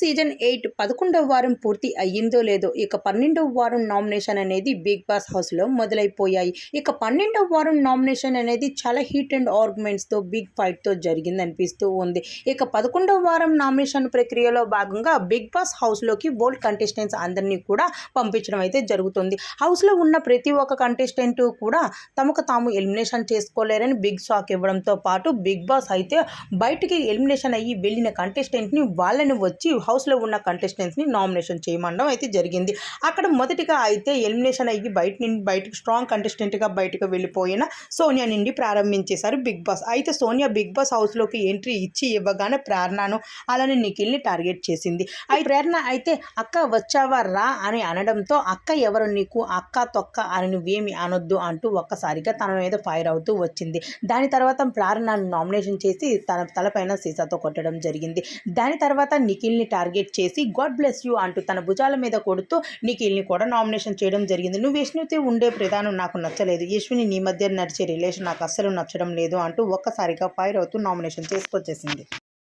Season eight పదకొండవ వారం పూర్తి అయ్యిందో లేదో ఇక పన్నెండవ వారం నామినేషన్ అనేది బిగ్ బాస్ హౌస్లో మొదలైపోయాయి. ఇక పన్నెండవ వారం నామినేషన్ అనేది చాలా హీట్ అండ్ ఆర్గ్యుమెంట్స్తో బిగ్ ఫైట్తో జరిగింది అనిపిస్తూ ఉంది. ఇక పదకొండవ వారం నామినేషన్ ప్రక్రియలో భాగంగా బిగ్ బాస్ హౌస్లోకి ఓల్డ్ కంటెస్టెంట్స్ అందరినీ కూడా పంపించడం అయితే జరుగుతుంది. హౌస్లో ఉన్న ప్రతి ఒక్క కంటెస్టెంట్ కూడా తమకు తాము ఎలిమినేషన్ చేసుకోలేరని బిగ్ షాక్ ఇవ్వడంతో పాటు బిగ్ బాస్ అయితే బయటికి ఎలిమినేషన్ అయ్యి వెళ్ళిన కంటెస్టెంట్ని వాళ్ళని వచ్చి హౌస్లో ఉన్న కంటెస్టెంట్స్ని నామినేషన్ చేయమండడం అయితే జరిగింది. అక్కడ మొదటిగా అయితే ఎలిమినేషన్ అయ్యి బయట నుండి బయటకు స్ట్రాంగ్ కంటెస్టెంట్గా బయటకు వెళ్ళిపోయిన సోనియా నుండి ప్రారంభించేశారు బిగ్ బాస్. అయితే సోనియా బిగ్ బాస్ హౌస్లోకి ఎంట్రీ ఇచ్చి ఇవ్వగానే ప్రేరణను అలానే నిఖిల్ని టార్గెట్ చేసింది. అయితే ప్రేరణ అయితే అక్క వచ్చావా రా అని అనడంతో అక్క ఎవరు నీకు అక్క తొక్క అని నువ్వేమి అనొద్దు అంటూ ఒక్కసారిగా తన మీద ఫైర్ అవుతూ వచ్చింది. దాని తర్వాత ప్రేరణను నామినేషన్ చేసి తన తలపైన సీసాతో కొట్టడం జరిగింది. దాని తర్వాత నిఖిల్ని టార్గెట్ చేసి గాడ్ బ్లెస్ యూ అంటూ తన భుజాల మీద కొడుతూ నిఖిల్ని కూడా నామినేషన్ చేయడం జరిగింది. నువ్వు యశ్వినితో ఉండే ప్రధానం నాకు నచ్చలేదు. యశ్విని నీ మధ్య నడిచే రిలేషన్ నాకు అస్సలు నచ్చడం లేదు అంటూ ఒక్కసారిగా ఫైర్ అవుతూ నామినేషన్ చేసుకొచ్చేసింది.